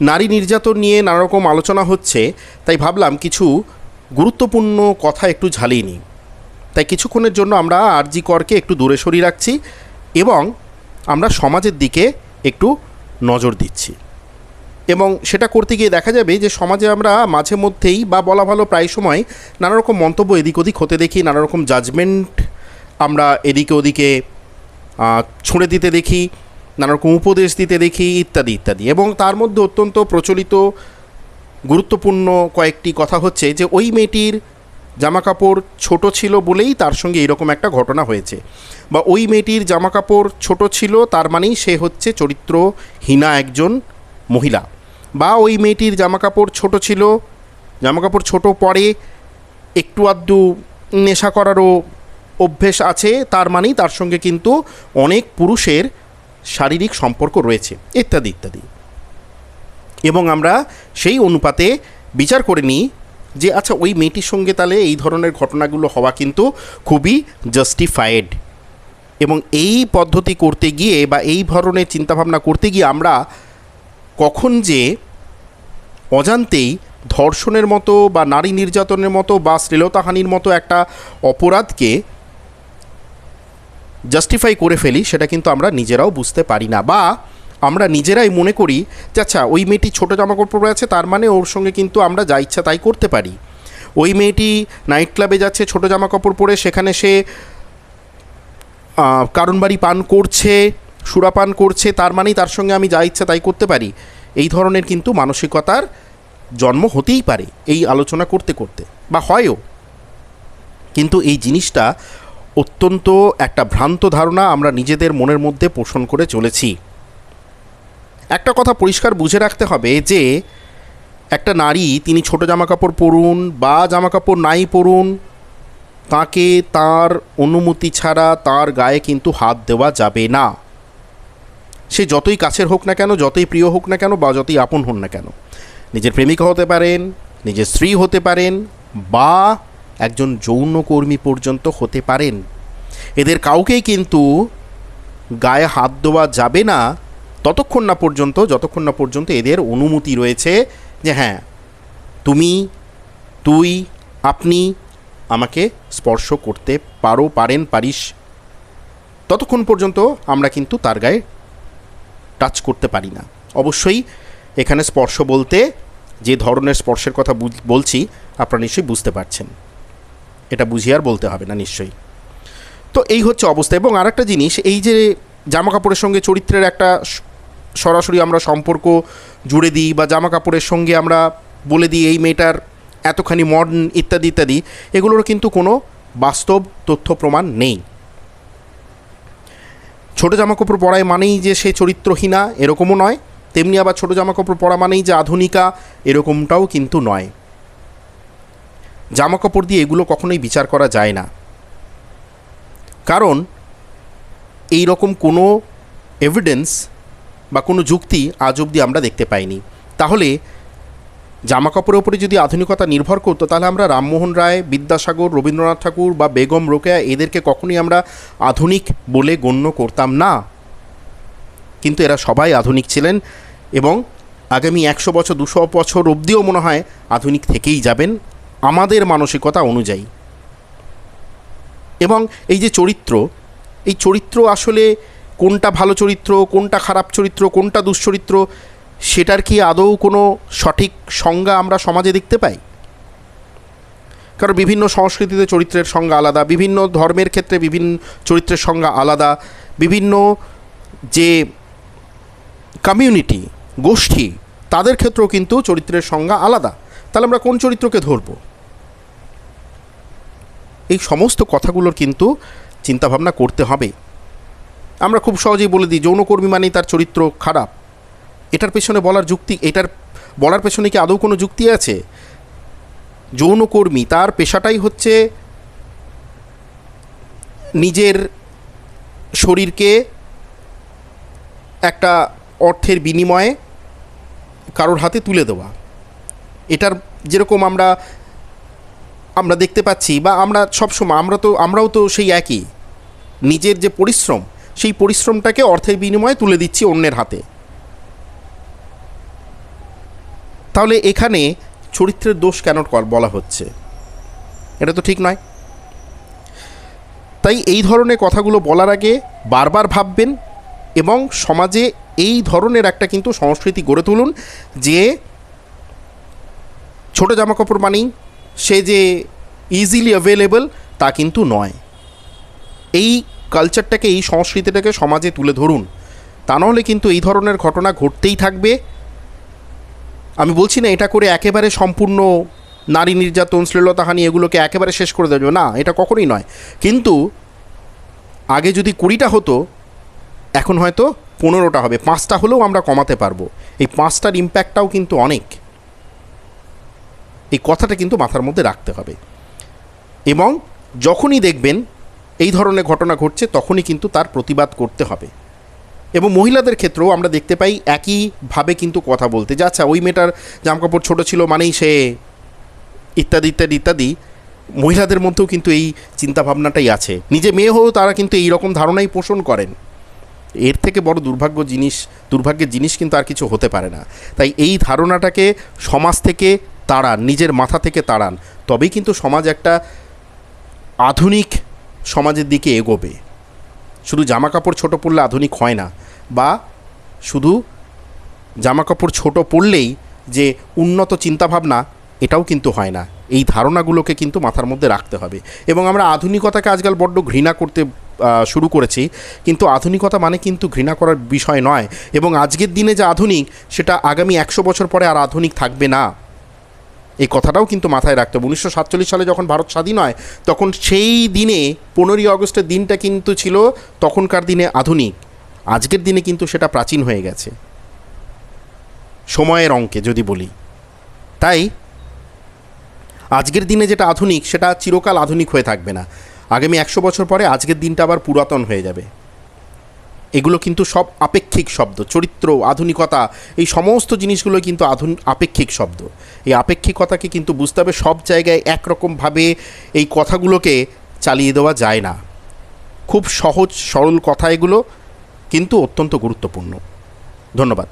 নারী নির্যাতন নিয়ে নানা রকম আলোচনা হচ্ছে, তাই ভাবলাম কিছু গুরুত্বপূর্ণ কথা একটু ঝালিয়ে নিই। তাই কিছুক্ষণের জন্য আমরা আরজি করকে একটু দূরে সরিয়ে রাখছি এবং আমরা সমাজের দিকে একটু নজর দিচ্ছি। এবং সেটা করতে গিয়ে দেখা যাবে যে সমাজে আমরা মাঝে মধ্যেই বা বলা ভালো প্রায় সময় নানা রকম মন্তব্য এদিক ওদিক হতে দেখি নানা রকম জাজমেন্ট আমরা এদিকে ওদিকে ছুঁড়ে দিতে দেখি। নানা রকম উপদেশ দিতে দেখি, ইত্যাদি ইত্যাদি। এবং তার মধ্যে অত্যন্ত প্রচলিত, গুরুত্বপূর্ণ কয়েকটি কথা হচ্ছে যে, ওই মেয়েটির জামাকাপড় ছোট ছিল বলেই তার সঙ্গে এরকম একটা ঘটনা হয়েছে। বা ওই মেয়েটির জামাকাপড় ছোট ছিল, তার মানেই সে হচ্ছে চরিত্রহীনা একজন মহিলা। বা ওই মেয়েটির জামাকাপড় ছোট ছিল, জামাকাপড় ছোট পরে একটু আধটু নেশা করারও অভ্যেস আছে, তার মানেই তার সঙ্গে কিন্তু অনেক পুরুষের শারীরিক সম্পর্ক রয়েছে, ইত্যাদি ইত্যাদি। এবং আমরা সেই অনুপাতে বিচার করে নিই যে আচ্ছা ওই মেয়েটির সঙ্গে তাহলে এই ধরনের ঘটনাগুলো হওয়া কিন্তু খুবই জাস্টিফায়েড এবং এই পদ্ধতি করতে গিয়ে বা এই ধরনের চিন্তাভাবনা করতে গিয়ে আমরা কখন যে অজান্তেই ধর্ষণের মতো বা নারী নির্যাতনের মতো বা শ্লীলতাহানির মতো একটা অপরাধকে জাস্টিফাই করে ফেলি, সেটা কিন্তু আমরা নিজেরাও বুঝতে পারি না। বা আমরা নিজেরাই মনে করি যে আচ্ছা ওই মেয়েটি ছোটো জামাকাপড় পরে আছে, তার মানে ওর সঙ্গে কিন্তু আমরা যা ইচ্ছা তাই করতে পারি। ওই মেয়েটি নাইট ক্লাবে যাচ্ছে, ছোটো জামাকাপড় পরে, সেখানে সে কারণ বাড়ি পান করছে সুরাপান করছে, তার মানেই তার সঙ্গে আমি যা ইচ্ছা তাই করতে পারি। এই ধরনের কিন্তু মানসিকতার জন্ম হতেই পারে, এই আলোচনা করতে করতে, বা হয়ও। কিন্তু এই জিনিসটা অত্যন্ত একটা ভ্রান্ত ধারণা আমরা নিজেদের মনের মধ্যে পোষণ করে চলেছি। একটা কথা পরিষ্কার বুঝে রাখতে হবে যে, একটা নারী তিনি ছোট জামাকাপড় পরুন বা জামাকাপড় নাই পরুন, তাকে তার অনুমতি ছাড়া তার গায়ে কিন্তু হাত দেওয়া যাবে না। সে যতই কাছের হোক না কেন, যতই প্রিয় হোক না কেন বা যতই আপন হন না কেন, নিজের প্রেমিকা হতে পারেন, নিজের স্ত্রী হতে পারেন বা একজন যৌনকর্মী পর্যন্ত হতে পারেন। এদের কাউকেই কিন্তু গায়ে হাত দেওয়া যাবে না। ততক্ষণ না পর্যন্ত, যতক্ষণ না পর্যন্ত এদের অনুমতি রয়েছে যে হ্যাঁ তুমি, তুই, আপনি আমাকে স্পর্শ করতে পারো, পারেন, পারিস। ততক্ষণ পর্যন্ত আমরা কিন্তু তার গায়ে টাচ করতে পারি না। অবশ্যই এখানে স্পর্শ বলতে যে ধরনের স্পর্শের কথা বলছি, আপনারা নিশ্চয়ই বুঝতে পারছেন। এটা বুঝিয়ে আর বলতে হবে না, নিশ্চয়ই। তো এই হচ্ছে অবস্থা। এবং আরেকটা জিনিস, এই যে জামা কাপড়ের সঙ্গে চরিত্রের একটা সরাসরি আমরা সম্পর্ক জুড়ে দিই বা জামা কাপড়ের সঙ্গে আমরা বলে দিই এই মেয়েটার এতখানি মডার্ন ইত্যাদি ইত্যাদি এগুলোর কিন্তু কোনো বাস্তব তথ্য প্রমাণ নেই। ছোটো জামাকাপড় পরায় মানেই যে সে চরিত্রহীনা, এরকমও নয়। তেমনি আবার ছোটো জামাকাপড় পরা মানেই যে আধুনিকা, এরকমটাও কিন্তু নয়। জামাকাপড় দিয়ে এগুলো কখনোই বিচার করা যায় না। কারণ এই রকম কোনো এভিডেন্স বা কোনো যুক্তি আজ অবধি আমরা দেখতে পাইনি। তাহলে জামা কাপড়ের উপরে যদি আধুনিকতা নির্ভর করতো, তাহলে আমরা রামমোহন রায়, বিদ্যাসাগর, রবীন্দ্রনাথ ঠাকুর বা বেগম রোকেয়া এদেরকে কখনোই আমরা আধুনিক বলে গণ্য করতাম না। কিন্তু এরা সবাই আধুনিক ছিলেন এবং আগামী একশো বছর, দুশো বছর অবধিও মনে হয় আধুনিক থেকেই যাবেন। আমাদের মানসিকতা অনুযায়ী। এবং এই যে চরিত্র, এই চরিত্র আসলে কোনটা ভালো চরিত্র, কোনটা খারাপ চরিত্র, কোনটা দুশ্চরিত্র, সেটার কি আদৌ কোনো সঠিক সংজ্ঞা আমরা সমাজে দেখতে পাই? কারণ বিভিন্ন সংস্কৃতিতে চরিত্রের সংজ্ঞা আলাদা, বিভিন্ন ধর্মের ক্ষেত্রে বিভিন্ন চরিত্রের সংজ্ঞা আলাদা, বিভিন্ন যে কমিউনিটি গোষ্ঠী, তাদের ক্ষেত্রেও কিন্তু চরিত্রের সংজ্ঞা আলাদা। তাহলে আমরা কোন চরিত্রকে ধরব? এই সমস্ত কথাগুলোর কিন্তু চিন্তাভাবনা করতে হবে। আমরা খুব সহজেই বলে দিই, যৌনকর্মী মানেই তার চরিত্র খারাপ। এটার পেছনে বলার যুক্তি, এটার বলার পেছনে কি আদৌ কোনো যুক্তি আছে? যৌনকর্মী তার পেশাটাই হচ্ছে নিজের শরীরকে একটা অর্থের বিনিময়ে কারোর হাতে তুলে দেওয়া। এটার যেরকম আমরা আমরা দেখতে পাচ্ছি বা আমরা সবসময় আমরা তো, আমরাও তো সেই একই। নিজের যে পরিশ্রম, সেই পরিশ্রমটাকে অর্থের বিনিময়ে তুলে দিচ্ছি অন্যের হাতে। তাহলে এখানে চরিত্রের দোষ কেন বলা হচ্ছে? এটা তো ঠিক নয়। তাই এই ধরনের কথাগুলো বলার আগে বারবার ভাববেন এবং সমাজে এই ধরনের একটা কিন্তু সংস্কৃতি গড়ে তুলুন যে ছোট জামাকাপড় মানেই সে যে ইজিলি অ্যাভেলেবল তা কিন্তু নয়। এই কালচারটাকে এই সংস্কৃতিটাকে সমাজে তুলে ধরুন। তা নাহলে কিন্তু এই ধরনের ঘটনা ঘটতেই থাকবে। আমি বলছি না এটা করে একেবারে সম্পূর্ণ নারী নির্যাতন, শ্লীলতাহানি এগুলোকে একেবারে শেষ করে দেবে। না, এটা কখনোই নয়। কিন্তু আগে যদি কুড়িটা হতো, এখন হয়তো পনেরোটা হবে। পাঁচটা হলেও আমরা কমাতে পারব। এই পাঁচটার ইম্প্যাক্টটাও কিন্তু অনেক। এই কথাটা কিন্তু মাথার মধ্যে রাখতে হবে। এবং যখনই দেখবেন এই ধরনের ঘটনা ঘটছে, তখনই কিন্তু তার প্রতিবাদ করতে হবে। এবং মহিলাদের ক্ষেত্রেও আমরা দেখতে পাই একইভাবে কিন্তু কথা বলতে যে আচ্ছা ওই মেয়েটার জামাকাপড় ছোটো ছিল মানেই সে ইত্যাদি ইত্যাদি ইত্যাদি। মহিলাদের মধ্যেও কিন্তু এই চিন্তাভাবনাটাই আছে। নিজে মেয়ে হয়েও তারা কিন্তু এই রকম ধারণাই পোষণ করেন। এর থেকে বড় দুর্ভাগ্য জিনিস, দুর্ভাগ্যের জিনিস কিন্তু আর কিছু হতে পারে না। তাই এই ধারণাটাকে সমাজ থেকে তাড়ান, নিজের মাথা থেকে তাড়ান। তবেই কিন্তু সমাজ একটা আধুনিক সমাজের দিকে এগোবে। শুধু জামা কাপড় ছোটো পরলে আধুনিক হয় না, বা শুধু জামা কাপড় ছোটো পরলেই যে উন্নত চিন্তাভাবনা, এটাও কিন্তু হয় না। এই ধারণাগুলোকে কিন্তু মাথার মধ্যে রাখতে হবে। এবং আমরা আধুনিকতাকে আজকাল বড্ড ঘৃণা করতে শুরু করেছি, কিন্তু আধুনিকতা মানে কিন্তু ঘৃণা করার বিষয় নয়। এবং আজকের দিনে যে আধুনিক, সেটা আগামী একশো বছর পরে আর আধুনিক থাকবে না। এই কথাটাও কিন্তু মাথায় রাখতে হবে। উনিশশো সাতচল্লিশ সালে যখন ভারত স্বাধীন হয়, তখন সেই দিনে পনেরোই আগস্টের দিনটা কিন্তু ছিল তখনকার দিনে আধুনিক। আজকের দিনে কিন্তু সেটা প্রাচীন হয়ে গেছে। সময়ের অঙ্কে যদি বলি। তাই আজকের দিনে যেটা আধুনিক, সেটা চিরকাল আধুনিক হয়ে থাকবে না। আগামী একশো বছর পরে আজকের দিনটা আবার পুরাতন হয়ে যাবে। এগুলো কিন্তু সব আপেক্ষিক শব্দ, চরিত্র, আধুনিকতা, এই সমস্ত জিনিসগুলো কিন্তু আধুন, আপেক্ষিক শব্দ। এই আপেক্ষিকতাকে কিন্তু বুঝতে হবে, সব জায়গায় একরকমভাবে এই কথাগুলোকে চালিয়ে দেওয়া যায় না। খুব সহজ, সরল কথা এগুলো, কিন্তু অত্যন্ত গুরুত্বপূর্ণ। ধন্যবাদ।